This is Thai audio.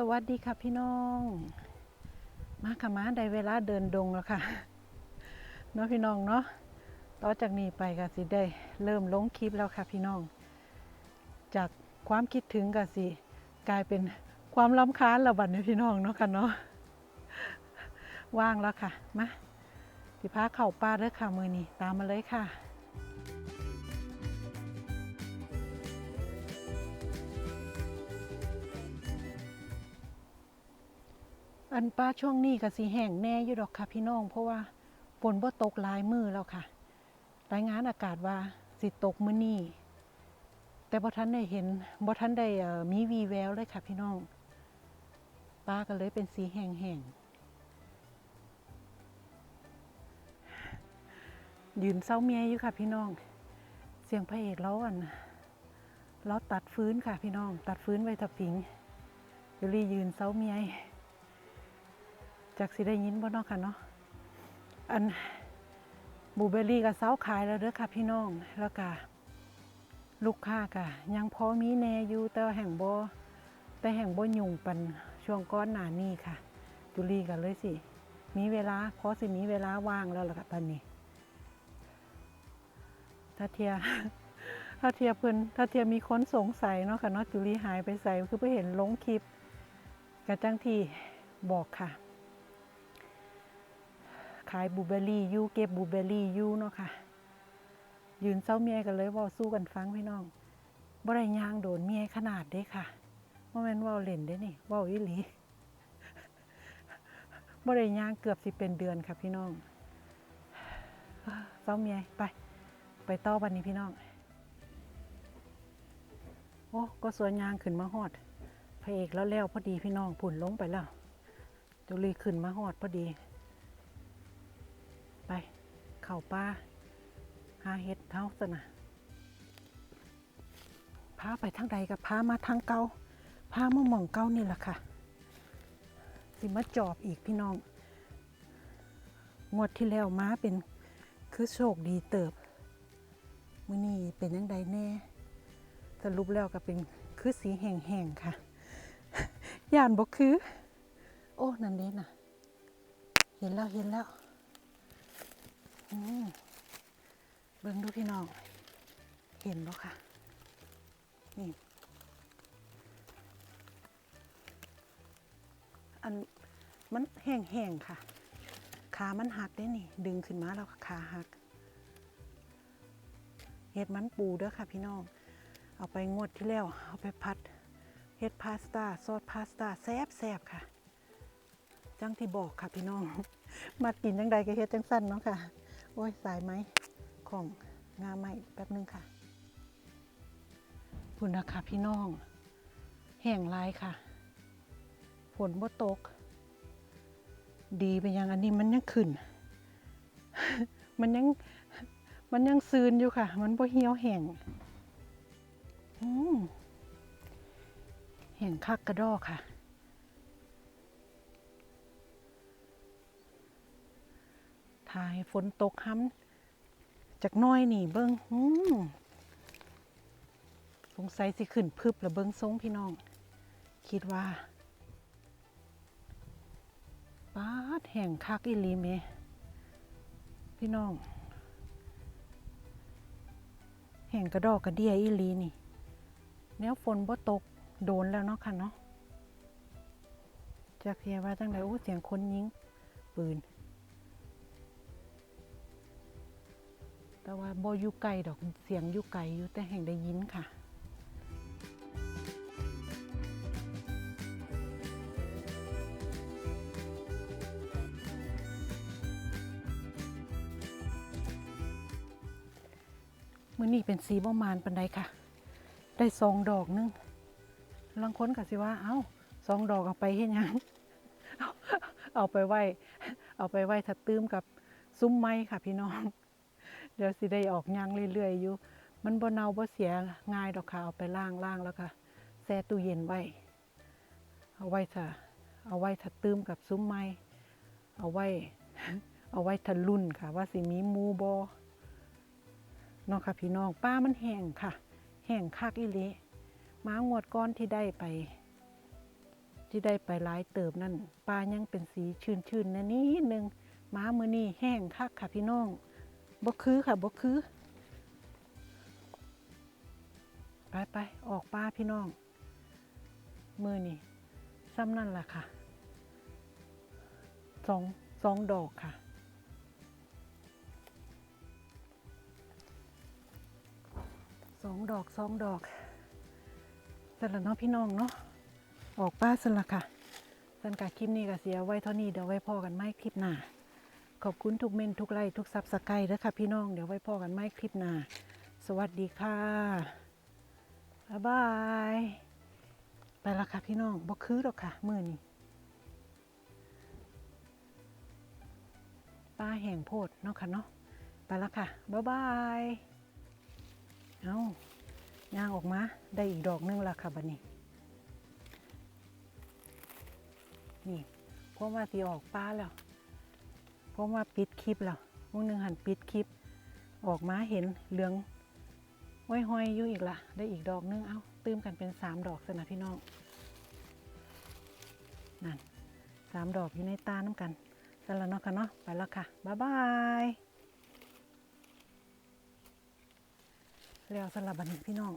สวัสดีค่ะพี่น้อง มาค่ะมาได้เวลาเดินดงแล้วค่ะเนาะพี่น้องเนาะต่อจากนี้ไปก็สิได้เริ่มลงคลิปแล้วค่ะพี่น้อง จากความคิดถึงก็สิกลายเป็นความล้ำค้านแล้วบัดนี้พี่น้องเนาะค่ะเนาะว่างแล้วค่ะมาสิพาเข่าป้าเด้อค่ะมือนี้ตามมาเลยค่ะ อันป้าช่วงนี้ก็สีแห้งแน่อยู่ดอกค่ะพี่น้อง เพราะว่าฝนบ่ตกหลายมือแล้วค่ะ รายงานอากาศว่าสิตกมื้อนี้แต่บ่ทันได้เห็นบ่ทันได้มีวีแววเลยค่ะพี่น้องป้าก็เลยเป็นสีแห้งๆยืนเศร้าเมียอยู่ค่ะพี่น้อง เสียงพระเอกเราอันเราตัดฟื้นค่ะพี่น้อง ตัดฟื้นไว้ทับผิงยูรียืนเศร้าเมีย จากสิได้ยินบ่เนาะค่ะเนาะอันบูเบอร์รี่ก็เซาขายแล้วเด้อค่ะพี่น้องแล้วก็ลูกค้าก็ยังพอมีแน่อยู่แต่แห่งบ่แต่แห่งบ่ยุ่งปันช่วงก้อนหนานี้ค่ะ จุลีกันเลยสิ มีเวลาพอสิมีเวลาว่างแล้วล่ะค่ะตอนนี้ถ้าเทียถ้าเทียเพิ่นถ้าเทียมีคนสงสัยเนาะค่ะเนาะจุลีหายไปใส่คือไปเห็นลงคลิปกระจังที่บอกค่ะ ขายบูเบอรี่ยูเก็บบูเบอรี่ยูเนาะค่ะ ยืนเศร้าเมียกันเลยว่าสู้กันฟังพี่น้องบ่ได้ยางโดนเมียขนาดเด้ค่ะว่าแม่นว่าเล่นเด้นี่ว่าอีหลีบ่ได้ยางเกือบสิเป็นเดือนค่ะพี่น้องเศร้าเมียไป ไปต่อบันนี้พี่น้อง โอ้ก็สวนยางขึ้นมาฮอดพระเอกแล้วแล้วพอดีพี่น้องผุ่นลงไปแล้วจุลีขึ้นมาฮอดพอดี ไป เข่าป้าหาเห็ดเท้าสนะพาไปทางใดกับพามาทางเกาพามาหม่องเกานี่แหละค่ะ สิมาจอบอีกพี่น้อง งวดที่แล้วมาเป็นคือโชคดีเติบมือนี้เป็นยังไงแน่สรุปแล้วก็เป็นคือสีแห้งๆค่ะย่านบ่คือ โอ้ นั่นเด่นน่ะ เห็นแล้วเห็นแล้ว เบิ่งดูพี่น้อง เห็นแล้วค่ะ นี่ อันมันแห้งๆค่ะ ขามันหักได้นี่ ดึงขึ้นมาแล้วขาหัก เห็ดมันปูเด้อค่ะพี่น้อง เอาไปงวดที่แล้ว เอาไปพัด เห็ดพาสต้าซอสพาสต้าแซ่บแซ่บๆค่ะ จังที่บอกค่ะพี่น้อง มากินจังใดก็เฮ็ดจังสั้นเนาะค่ะ โอ้ยสายไหมของงาไหมแป๊บนึงค่ะพุ่นนะคะพี่น้อง แห้งหลายค่ะฝนบ่ตก ดีไปยังอันนี้มันยังขึ้น มันยังมันยังซืนอยู่ค่ะ มันบ่เหี่ยวแห้งอืมแห้งคักกระดอกค่ะายฝนตกห้ำจากน้อยนี่เบิ้งสงสัยสิขึ้นพึบล้วเบิ้งทรงพี่น้อง คิดว่าป้าดแห่งคักอีหลีเมพี่น้อง แห่งกระดอกกระเดียอีหลีนี่ แนวฝนบ่ตกโดนแล้วเนาะค่ะเนาะจากเสียว่าตั้งแต่โอ้เสียงคนยิงปืน แต่ว่าโบอยู่ไกลดอกเสียงอยู่ไกลอยู่แต่แห่งได้ยินค่ะมือนี้เป็นสีบ่มานปันใดค่ะ ได้สองดอกหนึงลังค้นก็สิว่า เอ้าสองดอกเอาไปเฮ็ดหยังเอาไปไหวเอาไปไหวถ้าตื้มกับซุ้มไม้ค่ะพี่น้อง เดี๋ยวสิได้ออกย่างเรื่อยๆอยู่ มันบ่เน่าบ่เสียง่ายดอกค่ะเอาไปล่างล่างแล้วค่ะแช่ตู้เย็นไว้ เอาไว้ถ้าเอาไว้ถ้าตื้มกับซุ้มไม้เอาไว้ เอาไว้ทะลุ่นค่ะ ว่าสิมีมูบ่เนาะค่ะพี่น้องป้ามันแห้งค่ะ แห้งคักอีหลีมางวดก้อนที่ได้ไป ที่ได้ไปหลายเติบนั่นปลายังเป็นสีชื้นๆนะนิดนึงม้ามือนี่แห้งคักค่ะพี่น้อง บ่คือค่ะบ่คือ ไปไปออกปลาพี่น้อง มือนี่ซ้ำนั่นล่ะค่ะสองสองดอกค่ะสองดอกสองดอกสำหรับน้องพี่น้องเนาะออกป้าสละค่ะสันกาคลิปนี้ก็เสียไว้เท่านี้เดี๋ยวไว้พอกันไม่คลิปหน้า ขอบคุณทุกเมนทุกไลค์ทุกซับสไครต์ด้วค่ะพี่น้องเดี๋ยวไว้พอกันไม่คลิปหน้า สวัสดีค่ะบ๊ายบายไปละค่ะพี่น้องบ่คือหรอกค่ะมือนี้ป้าแห่งโพดเนาะค่ะเนาะไปละค่ะบ๊ายบายเอาย่างออกมาได้อีกดอกหนึงและค่ะบัดนี้ นี่พราะว่าตีออกป้าแล้ว ราะว่าปิดคลิปแล้ววงหนึ่งหันปิดคลิป ออกมาเห็นเหลืองห้อยๆอยู่อีกละได้อีกดอกนึงเอาตื้มกันเป็นสามดอกสนะพี่น้องนั่นสามดอกอยู่ในตาน้ำกันกันแล้วเนาะค่ะเนาะไปแล้วค่ะ บ๊ายบายแล้วสำหรับบันพี่น้อง